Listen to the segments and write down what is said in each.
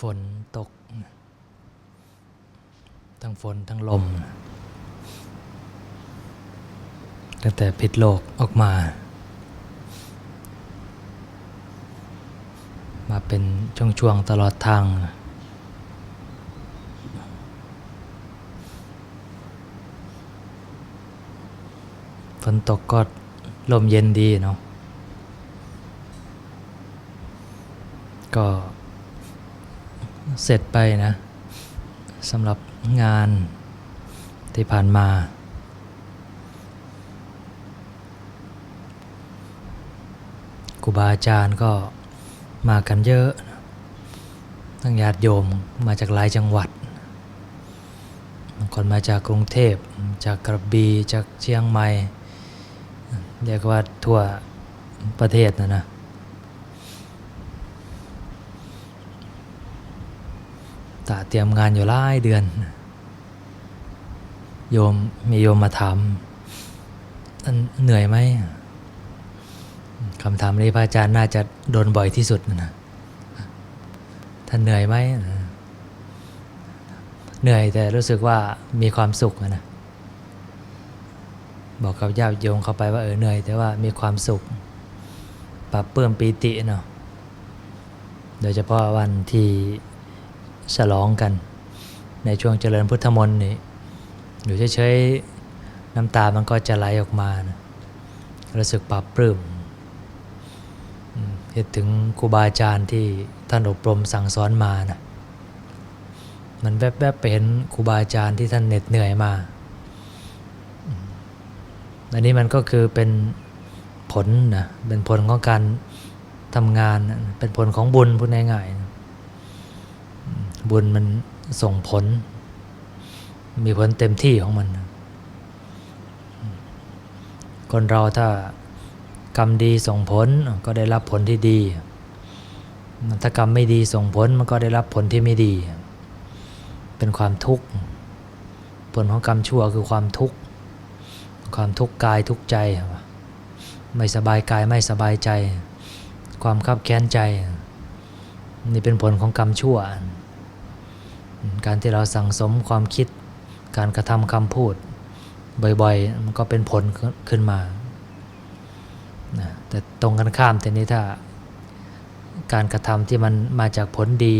ฝนตก ทั้งฝนทั้งลม ตั้งแต่พิษโลกออกมา มาเป็นช่วงๆตลอดทาง ฝนตกก็ลมเย็นดีเนาะก็ เสร็จไปนะสำหรับงานที่ผ่านมา ครูบาอาจารย์ก็มากันเยอะ ทั้งญาติโยมมาจากหลายจังหวัดบางคนมาจากกรุงเทพ จากกระบี่จากเชียงใหม่ เรียกว่าทั่วประเทศนะนะ ตะเตรียมงานอยู่หลายเดือน โยมมีโยมมาถามอันเหนื่อยไหมคำถามนี้พระอาจารย์น่าจะโดนบ่อยที่สุดนะท่านเหนื่อยไหมเหนื่อยแต่รู้สึกว่ามีความสุขนะบอกกับญาติโยมเข้าไปว่าเออเหนื่อย แต่ว่ามีความสุขปรับเปื้มปีติเนาะโดยเฉพาะวันที่ ฉลองกัน ในช่วงเจริญพุทธมนต์นี่อยู่เฉยๆน้ำตามันก็จะไหลออกมานะรู้สึกปรับปลื้มคิดถึงครูบาอาจารย์ที่ท่านอบรมสั่งสอนมานะมันแวบๆไปเห็นครูบาอาจารย์ที่ท่านเหน็ดเหนื่อยมา อันนี้มันก็คือเป็นผลนะ เป็นผลของการทำงาน เป็นผลของบุญพูดง่ายๆนะ บุญมันส่งผล มีผลเต็มที่ของมัน คนเราถ้ากรรมดีส่งผลก็ได้รับผลที่ดี ถ้ากรรมไม่ดีส่งผลมันก็ได้รับผลที่ไม่ดี เป็นความทุกข์ ผลของกรรมชั่วคือความทุกข์ ความทุกข์กายทุกข์ใจ ไม่สบายกายไม่สบายใจ ความคับแค้นใจ นี่เป็นผลของกรรมชั่ว การที่เราสั่งสมความคิด การกระทำคำพูด บ่อยๆ มันก็เป็นผลขึ้นมา แต่ตรงกันข้ามแต่นี้ถ้าการกระทำที่มันมาจากผลดี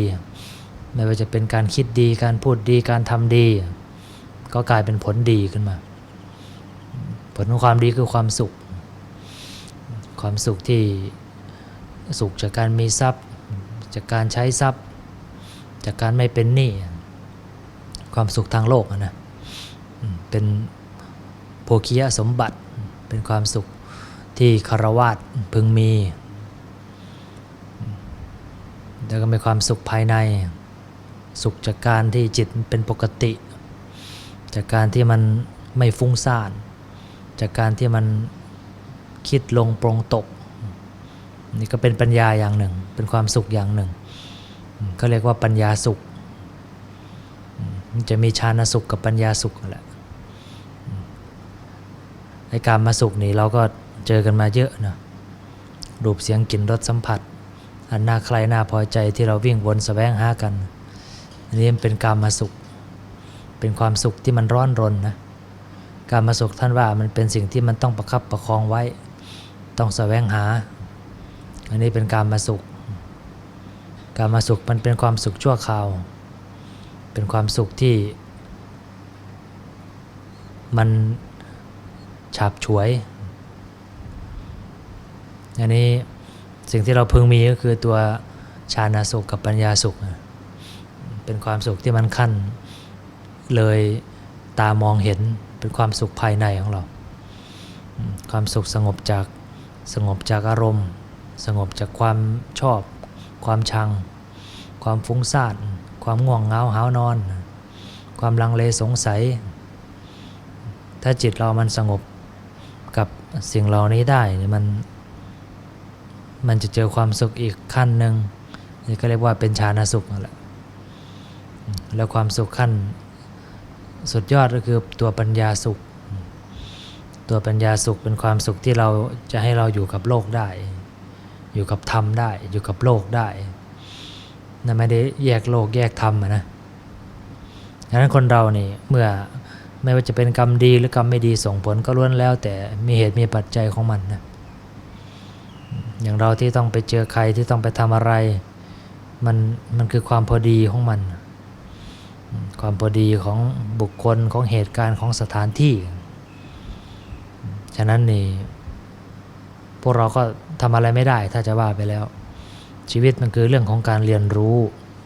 ไม่ว่าจะเป็นการคิดดี การพูดดี การทำดี ก็กลายเป็นผลดีขึ้นมา ผลของความดีคือความสุข ความสุขที่สุขจากการมีทรัพย์ จากการใช้ทรัพย์ จากการไม่เป็นหนี้ความสุขทางโลกนะเป็นโภคียสมบัติเป็นความสุขที่คารวาสพึงมี แล้วก็มีความสุขภายในสุขจากการที่จิตเป็นปกติ จากการที่มันไม่ฟุ้งซ่าน จากการที่มันคิดลงปรงตก นี่ก็เป็นปัญญาอย่างหนึ่ง เป็นความสุขอย่างหนึ่ง ก็เรียกว่าปัญญาสุข จะมีฌานสุขกับปัญญาสุขแหละไอการมาสุขนี่เราก็เจอกันมาเยอะนะรูปเสียงกลิ่นรสสัมผัส อันน่าใครน่าพอใจที่เราวิ่งวนสแสวงหากันอันนี้เป็นการมาสุข เป็นความสุขที่มันร้อนรนนะการมาสุขท่านว่ามันเป็นสิ่งที่มันต้องประคับประคองไว้ ต้องแสวงหา อันนี้เป็นการมาสุข การมาสุขมันเป็นความสุขชั่วคราว เป็นความสุขที่ มันฉับฉวย อันนี้สิ่งที่เราพึงมีก็คือตัวชาณสุขกับปัญญาสุข เป็นความสุขที่มันขั้น เลยตามองเห็นเป็นความสุขภายในของเรา ความสุขสงบจากสงบจากอารมณ์ สงบจากความชอบ ความชัง ความฟุ้งซ่านความง่วงเหงาหาวนอน ความลังเลสงสัย ถ้าจิตเรามันสงบกับสิ่งเหล่านี้ได้มันมันจะเจอความสุขอีกขั้นหนึ่งนี่ก็เรียกว่าเป็นฌานสุขแหละแล้วความสุขขั้นสุดยอดก็คือตัวปัญญาสุข ตัวปัญญาสุขเป็นความสุขที่เราจะให้เราอยู่กับโลกได้ อยู่กับธรรมได้ อยู่กับโลกได้นะไม่ได้แยกโลกแยกธรรมอะนะดังนั้นคนเรานี่เมื่อไม่ว่าจะเป็นกรรมดีหรือกรรมไม่ดีส่งผลก็ล้วนแล้ว แต่มีเหตุมีปัจจัยของมันนะอย่างเราที่ต้องไปเจอใครที่ต้องไปทำอะไร มันมันคือความพอดีของมัน ความพอดีของบุคคลของเหตุการณ์ของสถานที่ ฉะนั้นนี่พวกเราก็ ทำอะไรไม่ได้ถ้าจะว่าไปแล้ว ชีวิตมันคือเรื่องของการเรียนรู้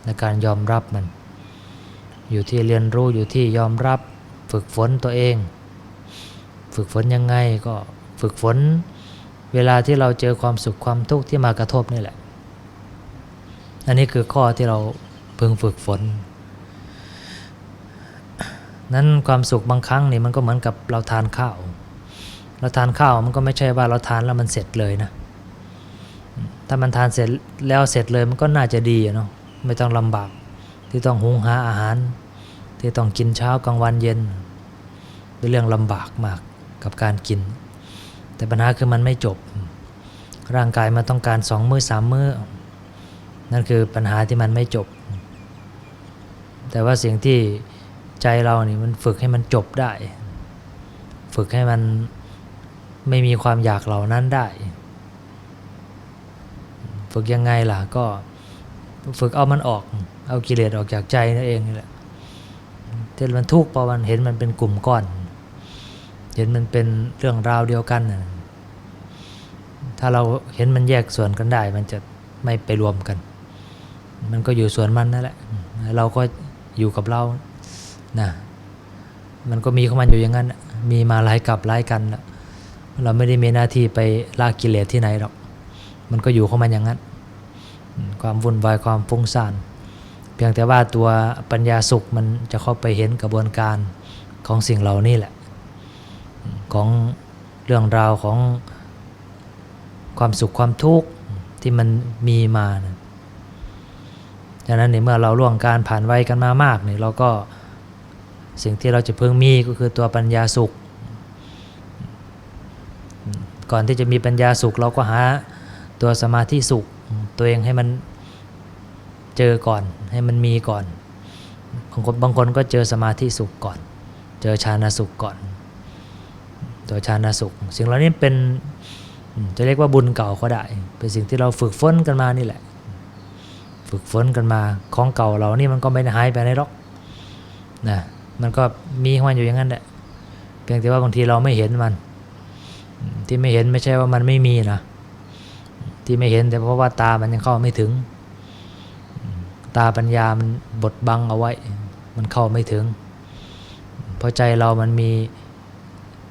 ในการยอมรับมัน อยู่ที่เรียนรู้อยู่ที่ยอมรับฝึกฝนตัวเอง ฝึกฝนยังไงก็ฝึกฝนเวลาที่เราเจอความสุขความทุกข์ที่มากระทบนี่แหละ อันนี้คือข้อที่เราพึงฝึกฝน นั้นความสุขบางครั้งนี่มันก็เหมือนกับเราทานข้าว เราทานข้าวมันก็ไม่ใช่ว่าเราทานแล้วมันเสร็จเลยนะามันทานเสร็จแล้วเสร็จเลยมันก็น่าจะดีเนาะไม่ต้องลำบาก ที่ต้องหุงหาอาหาร ที่ต้องกินเช้ากลางวันเย็น เป็นเรื่องลำบากมากกับการกิน แต่ปัญหาคือมันไม่จบ ร่างกายมันต้องการสองมือ้อสามมือ้อนั่นคือปัญหาที่มันไม่จบ แต่ว่าสิ่งที่ใจเรานี่มันฝึกให้มันจบได้ ฝึกให้มันไม่มีความอยากเหล่านั้นได้ ฝึกยังไงล่ะก็ฝึกเอามันออก เอากิเลสออกจากใจนั่นเองนี่แหละที่มันทุกข์พราะมันเห็นมันเป็นกลุ่มก้อน เห็นมันเป็นเรื่องราวเดียวกันถ้าเราเห็นมันแยกส่วนกันได้ มันจะไม่ไปรวมกัน มันก็อยู่ส่วนมันนั่นแหละ เราก็อยู่กับเรานะมันก็มีของมันอยู่อย่างนั้น มีมาหลายกับหลายกัน เราไม่ได้มีหน้าที่ไปลากกิเลสที่ไหนหรอก มันก็อยู่ของมันอย่างนั้น ความวุ่นวายความฟุ้งซ่านเพียงแต่ว่าตัวปัญญาสุขมันจะเข้าไปเห็นกระบวนการของสิ่งเหล่านี้แหละ ของเรื่องราวของความสุขความทุกข์ที่มันมีมานะดังนั้นในเมื่อเราล่วงการผ่านวัยกันมามากเนี่ยเราก็สิ่งที่เราจะเพิ่งมีก็คือตัวปัญญาสุข ก่อนที่จะมีปัญญาสุขเราก็หา ตัวสมาธิสุขตัวเองให้มันเจอก่อน ให้มันมีก่อนบางคนบางคนก็เจอสมาธิสุขก่อน เจอฌานสุขก่อน ตัวฌานสุข สิ่งเหล่านี้เป็นจะเรียกว่าบุญเก่าก็ได้ เป็นสิ่งที่เราฝึกฝนกันมานี่แหละ ฝึกฝนกันมาของเก่าเรานี่มันก็ไม่ได้หายไปไหนหรอกนะมันก็มีของมันอยู่อย่างนั้นแหละเพียงแต่ว่าบางทีเราไม่เห็นมัน ที่ไม่เห็นไม่ใช่ว่ามันไม่มีนะ ที่ไม่เห็นแต่เพราะว่าตามันยังเข้าไม่ถึง ตาปัญญามันบดบังเอาไว้ มันเข้าไม่ถึง เพราะใจเรามันมี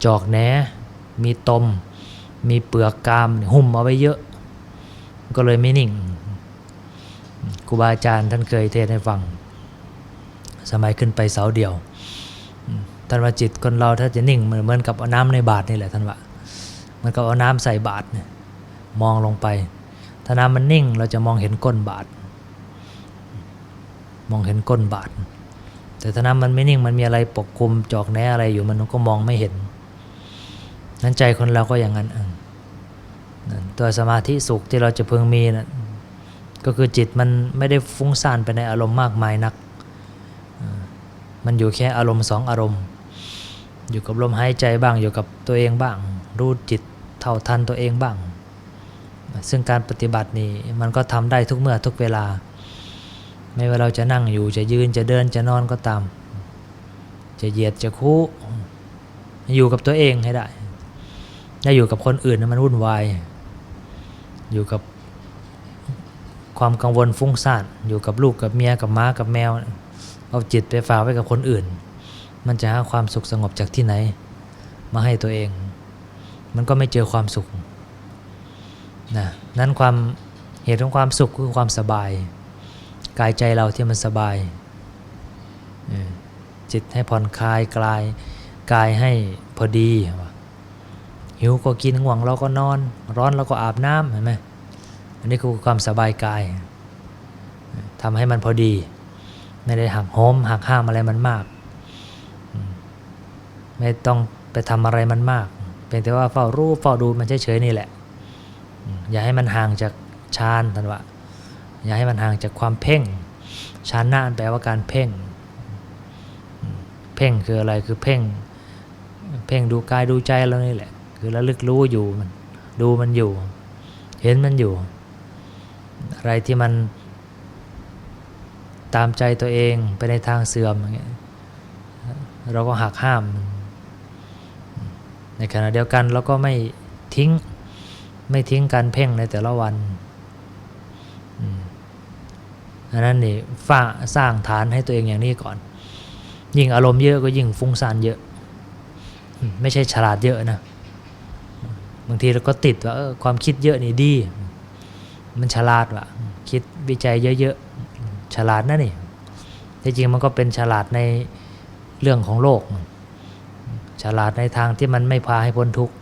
จอกแหนมีตม มีเปลือกกามหุ้มเอาไว้เยอะ ก็เลยไม่นิ่งครูบาอาจารย์ท่านเคยเทศน์ให้ฟัง สมัยขึ้นไปเสาเดียวท่านว่าจิตคนเราถ้าจะนิ่งเหมือนกับเอาน้ำในบาตรนี่แหละท่านว่าเหมันก็เอาน้ำใส่บาตรเนี่ย มองลงไป ถ้าน้ำมันนิ่งเราจะมองเห็นก้นบาตรมองเห็นก้นบาตรแต่ถ้าน้ำมันไม่นิ่งมันมีอะไรปกคลุมจอกแหนอะไรอยู่มันก็มองไม่เห็น นั้นใจคนเราก็อย่างนั้นเองตัวสมาธิสุขที่เราจะพึงมีนะก็คือจิตมันไม่ได้ฟุ้งซ่านไปในอารมณ์มากมายนัก มันอยู่แค่อารมณ์สองอารมณ์ อยู่กับลมหายใจบ้างอยู่กับตัวเองบ้าง รู้จิตเท่าทันตัวเองบ้าง ซึ่งการปฏิบัตินี้มันก็ทำได้ทุกเมื่อทุกเวลา ไม่ว่าเราจะนั่งอยู่จะยืนจะเดินจะนอนก็ตาม จะเหยียดจะคู่อยู่กับตัวเองให้ได้ถ้าอยู่กับคนอื่นมันวุ่นวาย อยู่กับความกังวลฟุ้งซ่านอยู่กับลูกกับเมียกับม้ากับแมว เอาจิตไปฝากไว้กับคนอื่น มันจะหาความสุขสงบจากที่ไหน มาให้ตัวเอง มันก็ไม่เจอความสุข นะนั้นความเหตุของความสุขคือความสบาย กายใจเราที่มันสบาย จิตให้ผ่อนคลายกลายกายให้พอดีหิวก็กินง่วงเราก็นอน ร้อนเราก็อาบน้ำเห็นไหมอันนี้คือความสบายกายทำให้มันพอดี ไม่ได้หักโหมหักห้ามอะไรมันมาก ไม่ต้องไปทำอะไรมันมากเพียงแต่ว่าเฝ้ารู้เฝ้าดูมันเฉยๆนี่แหละ อย่าให้มันห่างจากฌานทันวะอย่าให้มันห่างจากความเพ่งชานะแปลว่าการเพ่ง เพ่งคืออะไรคือเพ่ง เพ่งดูกายดูใจเรานี่แหละ คือระลึกรู้อยู่มันดูมันอยู่ เห็นมันอยู่ อะไรที่มันตามใจตัวเองไปในทางเสื่อมอย่างเงี้ยเราก็หักห้าม ในขณะเดียวกันเราก็ไม่ทิ้ง ไม่ทิ้งการเพ่งในแต่ละวันอันนั้นนี่ฝ้าสร้างฐานให้ตัวเองอย่างนี้ก่อน ยิ่งอารมณ์เยอะก็ยิ่งฟุ้งซ่านเยอะ ไม่ใช่ฉลาดเยอะนะ บางทีเราก็ติดว่าความคิดเยอะนี่ดี มันฉลาดว่ะ คิดวิจัยเยอะๆ ฉลาดนะนี่ที่จริงมันก็เป็นฉลาดในเรื่องของโลก ฉลาดในทางที่มันไม่พาให้พ้นทุกข์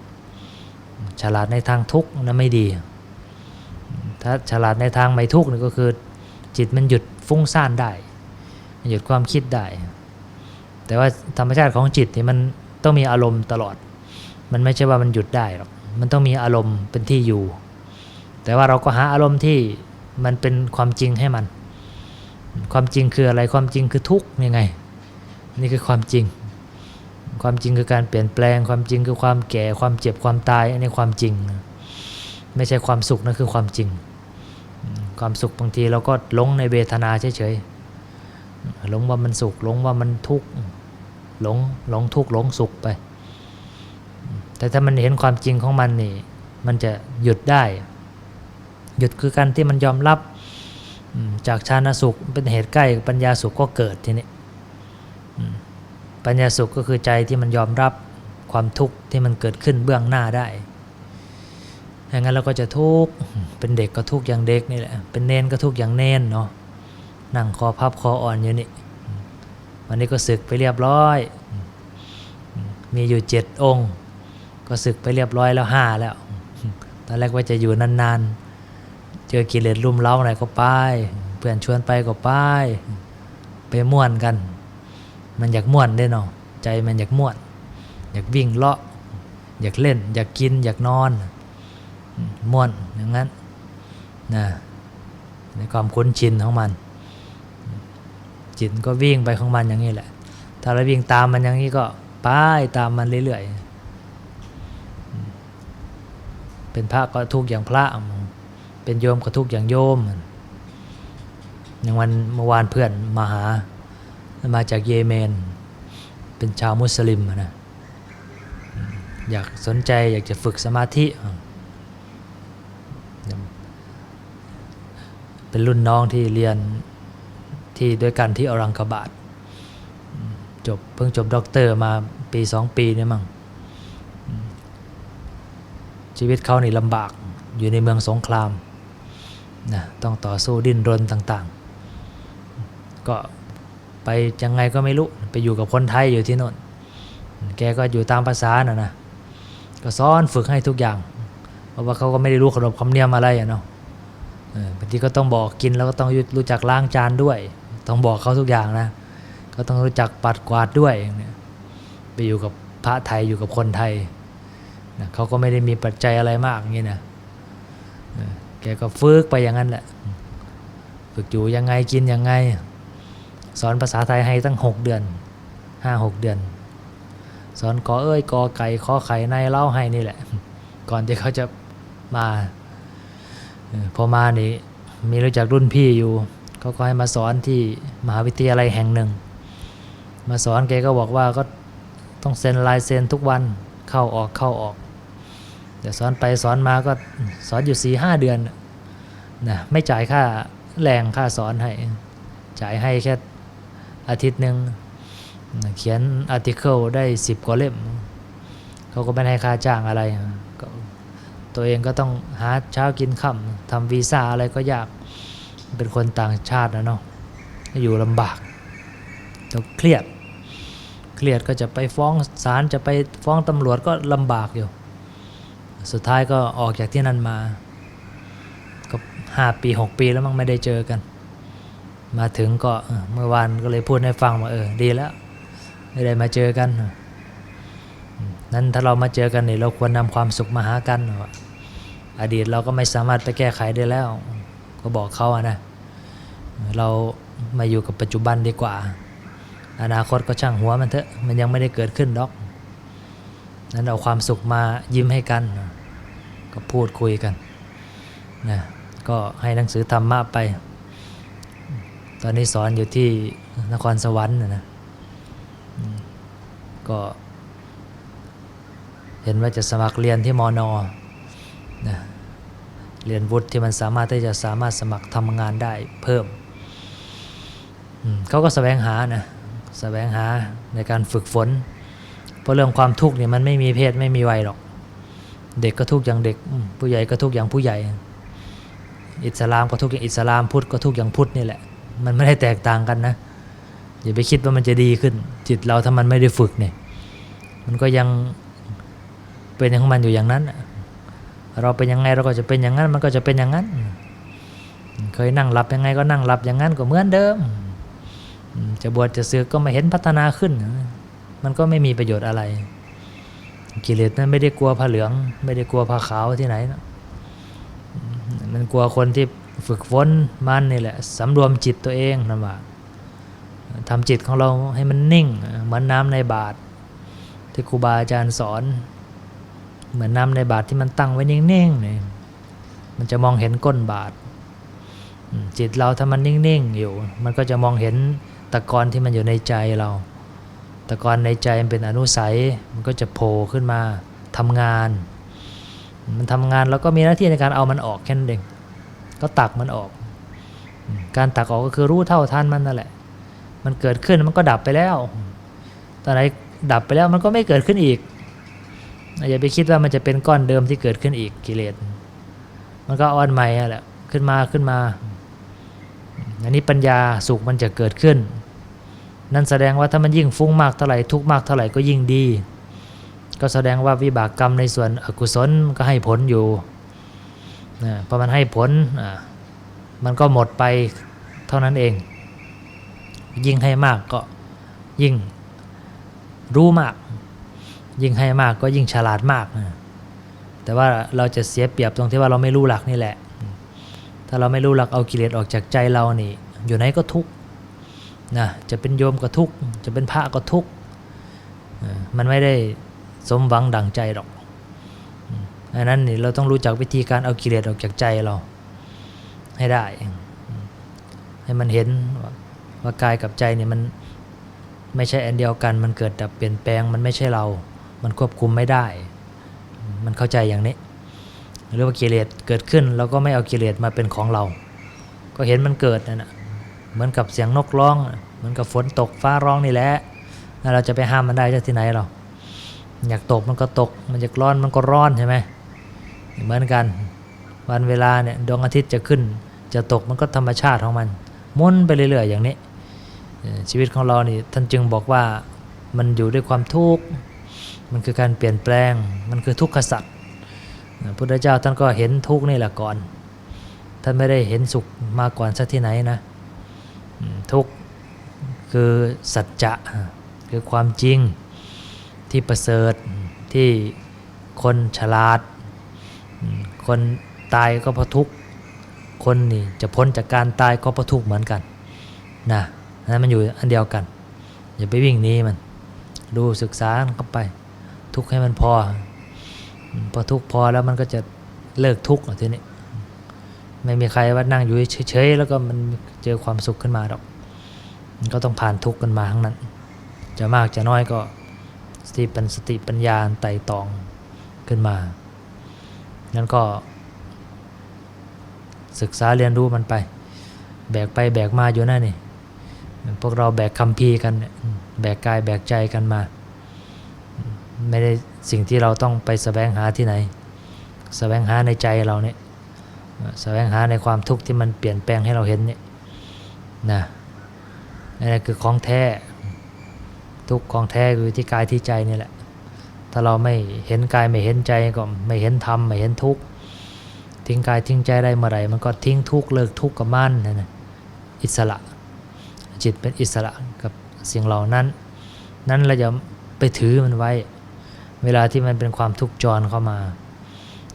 ฉลาดในทางทุกข์นะไม่ดี ถ้าฉลาดในทางไม่ทุกข์นี่ก็คือ จิตมันหยุดฟุ้งซ่านได้ หยุดความคิดได้ แต่ว่าธรรมชาติของจิตนี่มันต้องมีอารมณ์ตลอด มันไม่ใช่ว่ามันหยุดได้หรอก มันต้องมีอารมณ์เป็นที่อยู่ แต่ว่าเราก็หาอารมณ์ที่มันเป็นความจริงให้มัน ความจริงคืออะไร ความจริงคือทุกข์ยังไง นี่คือความจริง ความจริงคือการเปลี่ยนแปลง ความจริงคือความแก่ ความเจ็บ ความตาย อันนี้ความจริง ไม่ใช่ความสุขนั่นคือความจริง ความสุขบางทีเราก็หลงในเวทนาเฉยๆ หลงว่ามันสุข หลงว่ามันทุกข์ หลง หลงทุกข์ หลงสุขไป แต่ถ้ามันเห็นความจริงของมันนี่ มันจะหยุดได้ หยุดคือการที่มันยอมรับ จากชาณสุขเป็นเหตุใกล้ปัญญาสุขก็เกิดทีนี้ ปัญญาสุขก็คือใจที่มันยอมรับความทุกข์ที่มันเกิดขึ้นเบื้องหน้าได้อย่างนั้นเราก็จะทุกข์ เป็นเด็กก็ทุกข์อย่างเด็กนี่แหละ เป็นเนนก็ทุกข์อย่างเนนเนาะ นั่งคอพับคออ่อนอยู่นี่ วันนี้ก็ศึกไปเรียบร้อย มีอยู่เจ็ดองค์ ก็ศึกไปเรียบร้อยแล้วห้าแล้ว ตอนแรกว่าจะอยู่นานๆ เจอกิเลสลุ่มเล้าหนก็ไป เพื่อนชวนไปก็ไป ไปม่วนกัน มันอยากม่วนได้เนาะใจมันอยากม่วน อยากวิ่งเลาะ อยากเล่น อยากกิน อยากนอนม่วนอย่างนั้นนะในความคุ้นชินของมัน จิตก็วิ่งไปของมันอย่างนี้แหละ ถ้าเราวิ่งตามมันอย่างนี้ก็ไปตามมันเรื่อยๆ เป็นพระก็ทุกข์อย่างพระ เป็นโยมก็ทุกข์อย่างโยมอย่างวันเมื่อวานเพื่อนมาหา มาจากเยเมน เป็นชาวมุสลิมนะอยากสนใจอยากจะฝึกสมาธิ เป็นรุ่นน้องที่เรียนที่ด้วยกันที่อรังคบาตจบเพิ่งจบด็อกเตอร์มาปีสองปีเนี่ยมั้งชีวิตเขานี่ลำบากอยู่ในเมืองสงครามนะต้องต่อสู้ดิ้นรนต่าง ๆ ก็ ไปยังไงก็ไม่รู้ ไปอยู่กับคนไทยอยู่ที่โน่น แกก็อยู่ตามภาษาน่ะนะ ก็สอนฝึกให้ทุกอย่าง เพราะว่าเขาก็ไม่ได้รู้ขนบคำเนียมอะไรอะเนาะเออบางทีก็ต้องบอกกินแล้วก็ต้องรู้จักล้างจานด้วย ต้องบอกเขาทุกอย่างนะ ก็ต้องรู้จักปัดกวาดด้วยเนี้ยไปอยู่กับพระไทยอยู่กับคนไทยนะเขาก็ไม่ได้มีปัจจัยอะไรมากอย่างนี้นะแกก็ฝึกไปอย่างนั้นแหละ ฝึกอยู่ยังไงกินยังไง สอนภาษาไทยให้ตั้งหกเดือนห้าหกเดือน สอนกอเอ้ยกอไก่ขอไข่ในเล่าให้นี่แหละ ก่อนที่เขาจะมาพอมานี่มีรู้จักรุ่นพี่อยู่เขาก็ให้มาสอนที่มหาวิทยาลัยแห่งหนึ่ง มาสอนแกก็บอกว่าก็ต้องเซ็นลายเซ็นทุกวันเข้าออกเข้าออกเดี๋ยวสอนไปสอนมาก็สอนอยู่สี่ห้าเดือนนะไม่จ่ายค่าแรงค่าสอนให้ จ่ายให้แค่ อาทิตย์หนึ่งเขียนอาร์ติเคิลได้สิบกว่าเล่มเขาก็ไม่ให้ค่าจ้างอะไรก็ตัวเองก็ต้องหาเช้ากินค่ำทำวีซ่าอะไรก็ยากเป็นคนต่างชาตินะเนาะอยู่ลำบากต้องเครียด เครียดก็จะไปฟ้องศาลจะไปฟ้องตำรวจก็ลำบากอยู่ สุดท้ายก็ออกจากที่นั่นมา ก็ห้าปีหกปีแล้วมั้งไม่ได้เจอกัน มาถึงก็เมื่อวานก็เลยพูดให้ฟังว่าเออดีแล้ว ไม่ได้มาเจอกัน นั้นถ้าเรามาเจอกันเนี่ยเราควรนำความสุขมาหากัน อดีตเราก็ไม่สามารถไปแก้ไขได้แล้ว ก็บอกเขาอะนะ เรามาอยู่กับปัจจุบันดีกว่า อนาคตก็ช่างหัวมันเถอะ มันยังไม่ได้เกิดขึ้นดอก นั้นเอาความสุขมายิ้มให้กัน ก็พูดคุยกันนะก็ให้หนังสือธรรมะไป ตอนนี้สอนอยู่ที่นครสวรรค์นะนะก็ เห็นว่าจะสมัครเรียนที่มอนอนะเรียนวุฒิที่มันสามารถที่จะสามารถสมัครทำงานได้เพิ่ม เขาก็แสวงหานะแสวงหาในการฝึกฝน เพราะเรื่องความทุกข์เนี่ยมันไม่มีเพศไม่มีวัยหรอก เด็กก็ทุกข์อย่างเด็ก ผู้ใหญ่ก็ทุกข์อย่างผู้ใหญ่ อิสลามก็ทุกข์อย่างอิสลาม พุทธก็ทุกข์อย่างพุทธนี่แหละ มันไม่ได้แตกต่างกันนะอย่าไปคิดว่ามันจะดีขึ้น จิตเราถ้ามันไม่ได้ฝึกเนี่ย มันก็ยังเป็นอย่างของมันอยู่อย่างนั้น เราเป็นยังไงเราก็จะเป็นอย่างนั้น มันก็จะเป็นอย่างนั้น เคยนั่งหลับยังไงก็นั่งหลับอย่างนั้นก็เหมือนเดิม จะบวชจะเสือกก็ไม่เห็นพัฒนาขึ้น มันก็ไม่มีประโยชน์อะไร กิเลสนั้นไม่ได้กลัวผ้าเหลือง ไม่ได้กลัวผ้าขาวที่ไหนนะมันกลัวคนที่ ฝึกฝนมันนี่แหละสำรวมจิตตัวเองนั่นว่าทำจิตของเราให้มันนิ่ง เหมือนน้ำในบาตรที่ครูบาอาจารย์สอน เหมือนน้ำในบาตรที่มันตั้งไว้นิ่งๆเนี่ยมันจะมองเห็นก้นบาตรจิตเราถ้ามันนิ่งๆอยู่ มันก็จะมองเห็นตะกอนที่มันอยู่ในใจเรา ตะกอนในใจมันเป็นอนุสัยมันก็จะโผล่ขึ้นมาทำงาน มันทำงานแล้วก็มีหน้าที่ในการเอามันออกแค่นั้นเอง ก็ตักมันออก การตักออกก็คือรู้เท่าทันมันนั่นแหละ มันเกิดขึ้นมันก็ดับไปแล้วตอนไหนดับไปแล้วมันก็ไม่เกิดขึ้นอีกอย่าไปคิดว่ามันจะเป็นก้อนเดิมที่เกิดขึ้นอีกกิเลสมันก็อ่อนใหม่แหละขึ้นมาขึ้นมา อันนี้ปัญญาสุขมันจะเกิดขึ้น นั่นแสดงว่าถ้ามันยิ่งฟุ้งมากเท่าไหร่ทุกมากเท่าไหร่ก็ยิ่งดี ก็แสดงว่าวิบากกรรมในส่วนอกุศลก็ให้ผลอยู่ พอมันให้ผลมันก็หมดไปเท่านั้นเอง ยิ่งให้มากก็ยิ่งรู้มาก ยิ่งให้มากก็ยิ่งฉลาดมากนะแต่ว่าเราจะเสียเปรียบตรงที่ว่าเราไม่รู้หลักนี่แหละ ถ้าเราไม่รู้หลักเอากิเลสออกจากใจเรานี่ อยู่ไหนก็ทุกข์นะจะเป็นโยมก็ทุกข์จะเป็นพระก็ทุกข์มันไม่ได้สมหวังดังใจหรอก อืมดังนั้นนี่เราต้องรู้จักวิธีการเอากิเลสออกจากใจเรา ให้ได้ ให้มันเห็นว่าวากายกับใจเนี่ยมันไม่ใช่อันเดียวกัน มันเกิดดับเปลี่ยนแปลง มันไม่ใช่เรา มันควบคุมไม่ได้ มันเข้าใจอย่างนี้ หรือว่ากิเลสเกิดขึ้นเราก็ไม่เอากิเลสมาเป็นของเรา ก็เห็นมันเกิดนั่นนะเหมือนกับเสียงนกร้อง เหมือนกับฝนตกฟ้าร้องนี่แหละแล้วเราจะไปห้ามมันได้จากที่ไหนเรา อยากตกมันก็ตก มันอยากร้อนมันก็ร้อนใช่ไหม เหมือนกัน วันเวลาเนี่ยดวงอาทิตย์จะขึ้น จะตกมันก็ธรรมชาติของมันมุนไปเรื่อยๆอย่างนี้ ชีวิตของเรานี่ท่านจึงบอกว่ามันอยู่ด้วยความทุกข์มันคือการเปลี่ยนแปลงมันคือทุกขสัตว์พระพุทธเจ้าท่านก็เห็นทุกข์นี่แหละก่อนท่านไม่ได้เห็นสุขมาก่อนสักที่ไหนนะทุกข์คือสัจจะคือความจริงที่ประเสริฐที่คนฉลาด คนตายก็เพราะทุกข์คนนี่จะพ้นจากการตายก็เพราะทุกข์เหมือนกันนะนั้นมันอยู่อันเดียวกัน อย่าไปวิ่งหนีมัน ดูศึกษาเข้าไป ทุกข์ให้มันพอ พอทุกข์พอแล้วมันก็จะเลิกทุกข์ทีนี้ไม่มีใครว่านั่งอยู่เฉยๆแล้วก็มันเจอความสุขขึ้นมาหรอกมันก็ต้องผ่านทุกข์กันมาทั้งนั้น จะมากจะน้อยก็สติปัญสติปัญญาไต่ตองขึ้นมา นั้นก็ ศึกษาเรียนรู้มันไป แบกไปแบกมาอยู่นั่นนี่พวกเราแบกคำพีกัน แบกกายแบกใจกันมา ไม่ได้สิ่งที่เราต้องไปแสวงหาที่ไหนแสวงหาในใจเราเนี่ยเอ่อแสวงหาในความทุกข์ที่มันเปลี่ยนแปลงให้เราเห็นเนี่ยนะนี่คือของแท้ทุกของแท้คือที่กายที่ใจนี่แหละ ถ้าเราไม่เห็นกายไม่เห็นใจก็ไม่เห็นธรรมไม่เห็นทุกข์ทิ้งกายทิ้งใจได้เมื่อไหร่มันก็ทิ้งทุกข์เลิกทุกข์กับมันนะนะอิสระจิตเป็นอิสระกับสิ่งเหล่านั้น นั้นเราจะไปถือมันไว้ เวลาที่มันเป็นความทุกข์จรเข้ามา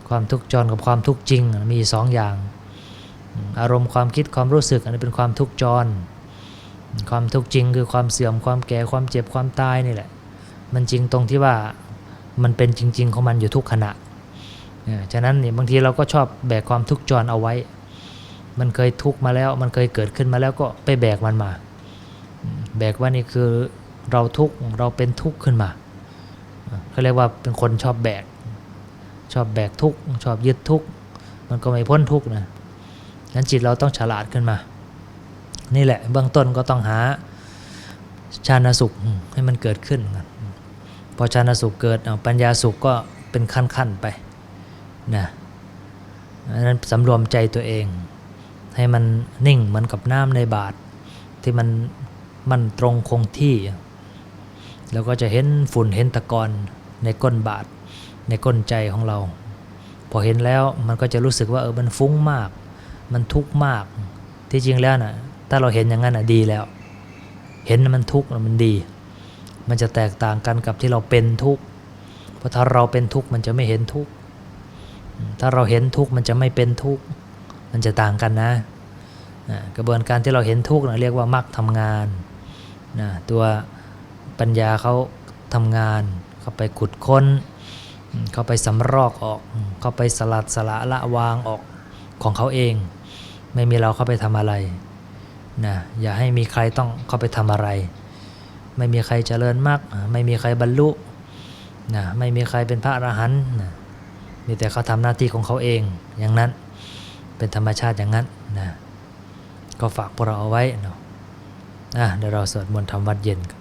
ความทุกข์จรกับความทุกข์จริงมีสองอย่างอืมอารมณ์ความคิดความรู้สึกอันนี้เป็นความทุกข์จร ความทุกข์จริงคือความเสื่อมความแก่ความเจ็บความตายนี่แหละ มันจริงตรงที่ว่า มันเป็นจริง ๆ ของมันอยู่ทุกขณะเออฉะนั้นเนี่ยบางทีเราก็ชอบแบกความทุกข์จรเอาไว้ มันเคยทุกข์มาแล้ว มันเคยเกิดขึ้นมาแล้วก็ไปแบกมันมา แบกว่านี่คือเราทุกข์เราเป็นทุกข์ขึ้นมาเขาเรียกว่าเป็นคนชอบแบก ชอบแบกทุกข์ชอบยึดทุกข์มันก็ไม่พ้นทุกข์นะงั้นจิตเราต้องฉลาดขึ้นมา นี่แหละเบื้องต้นก็ต้องหาชาณสุขให้มันเกิดขึ้นน พอชาณสุขเกิดปัญญาสุขก็เป็นขั้นๆไปนะอันนั้นสำรวมใจตัวเอง ให้มันนิ่งเหมือนกับน้ำในบาทที่มันมันตรงคงที่ แล้วก็จะเห็นฝุ่นเห็นตะกอนในก้นบาทในก้นใจของเรา พอเห็นแล้วมันก็จะรู้สึกว่าเออมันฟุ้งมาก มันทุกข์มากที่จริงแล้วนะ่ะถ้าเราเห็นอย่างนั้นน่ะดีแล้ว เห็นมันทุกข์มันดี มันจะแตกต่างกันกับที่เราเป็นทุกข์เพราะถ้าเราเป็นทุกข์มันจะไม่เห็นทุกข์ถ้าเราเห็นทุกข์มันจะไม่เป็นทุกข์มันจะต่างกันนะกระบวนการที่เราเห็นทุกข์นะเรียกว่ามรรคทำงานนะตัวปัญญาเขาทำงาน เขาไปขุดค้น เขาไปสำรอกออก เขาไปสลัดสละละวางออกของเขาเอง ไม่มีเราเข้าไปทำอะไรนะอย่าให้มีใครต้องเข้าไปทำอะไร ไม่มีใครเจริญมากไม่มีใครบรรลุนะไม่มีใครเป็นพระอรหันต์นะมีแต่เขาทำหน้าที่ของเขาเองอย่างนั้นเป็นธรรมชาติอย่างนั้นนะก็ฝากพวกเราเอาไว้เนาะอะเดี๋ยวเราสวดมนต์ทำวัดเย็นกัน